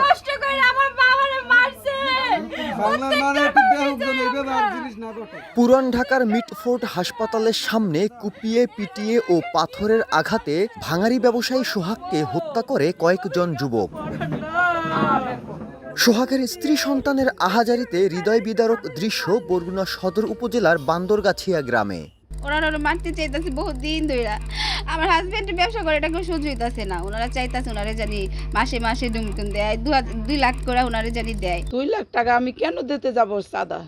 কষ্ট করে আমার বাবারে মারছে। মানে পুরান ঢাকার মিটফোর্ড হাসপাতালের সামনে কুপিয়ে পিটিয়ে ও পাথরের আঘাতে ভাঙারি ব্যবসায়ী সোহাগকে হত্যা করে কয়েকজন যুবক। সোহাগের স্ত্রী সন্তানের আহাজারিতে হৃদয় বিদারক দৃশ্য বরগুনা সদর উপজেলার বান্দরগাছিয়া গ্রামে। ওরা মারতে চাইতেছে বহুত দিন ধরে আমার হাজব্যান্ড ব্যবসা করে এটা কেউ সহ্য হইতাছে না। ওনারা চাইতাছে ওনারে জানি মাসে মাসে দুমটুম দেয় দুই লাখ করে ওনারে জানি দেয়। দুই লাখ টাকা আমি কেন দিতে যাব চাঁদা?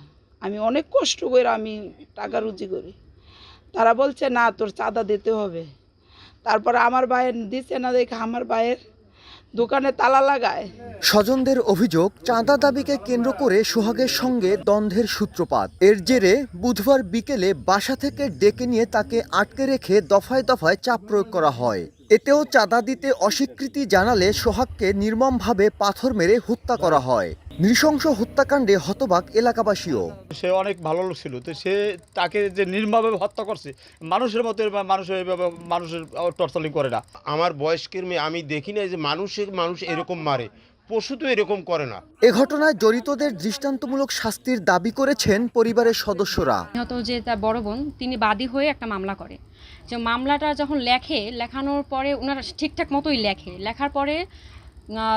আমি অনেক কষ্ট করে আমি টাকা রুজি করি। তারা বলছে, না, তোর চাঁদা দিতে হবে। তারপর আমার ভাইয়ের দিচ্ছে না দেখে আমার ভাইয়ের দোকানে তালা লাগায়। স্বজনদের অভিযোগ, চাঁদা দাবিকে কেন্দ্র করে সোহাগের সঙ্গে দ্বন্দ্বের সূত্রপাত। এর জেরে বুধবার বিকেলে বাসা থেকে ডেকে নিয়ে তাকে আটকে রেখে দফায় দফায় চাপ প্রয়োগ করা হয়। এতেও চাঁদা দিতে অস্বীকৃতি জানালে সোহাগকে নির্মমভাবে পাথর মেরে হত্যা করা হয়। নৃশংস হত্যাকাণ্ডে হতবাক এলাকাবাসীও। সে অনেক ভালো লোক ছিল তো সে তাকে যে নির্মমভাবে হত্যা করছে মানুষের মতো এভাবে মানুষ মানুষের টর্চারিং করে না। আমার বয়স্কের মেয়ে আমি দেখি না যে মানুষের মানুষ এরকম মারে পশু তো এরকম করে না। এ ঘটনায় জড়িতদের দৃষ্টান্তমূলক শাস্তির দাবি করেছেন পরিবারের সদস্যরা। নিহত যে তার বড় বোন তিনি বাদী হয়ে একটা মামলা করে। যে মামলাটা যখন লেখে লেখানোর পরে ওনারা ঠিকঠাক মতোই লেখে। লেখার পরে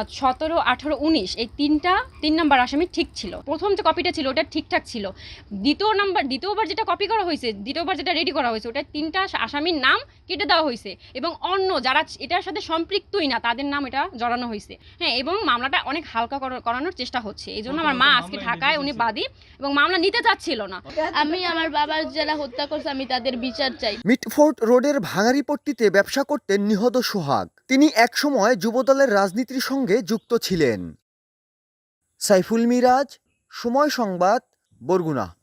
সতেরো আঠারো উনিশ এই তিনটা তিন নাম্বার আসামি ঠিক ছিল। প্রথম যে কপিটা ছিল ওটা ঠিকঠাক ছিল। দ্বিতীয় নাম্বার দ্বিতীয়বার যেটা কপি করা হয়েছে দ্বিতীয়বার যেটা রেডি করা হয়েছে ওটা তিনটা আসামির নাম কেটে দেওয়া হয়েছে। এবং অন্য যারা এটার সাথে সম্পৃক্তই না তাদের নাম এটা জড়ানো হয়েছে। হ্যাঁ এবং মামলাটা অনেক হালকা করা- করানোর চেষ্টা হচ্ছে। এই জন্য আমার মা আজকে ঢাকায় উনি বাদী এবং মামলা নিতে চাচ্ছিল না। আমি আমার বাবার যারা হত্যা করছে আমি তাদের বিচার চাই। মিটফোর্ট রোডের ভাঙারিপট্টিতে ব্যবসা করতেন নিহত সোহাগ। তিনি একসময় যুবদলের রাজনীতির সঙ্গে যুক্ত ছিলেন। সাইফুল মিরাজ সময় সংবাদ বরগুনা।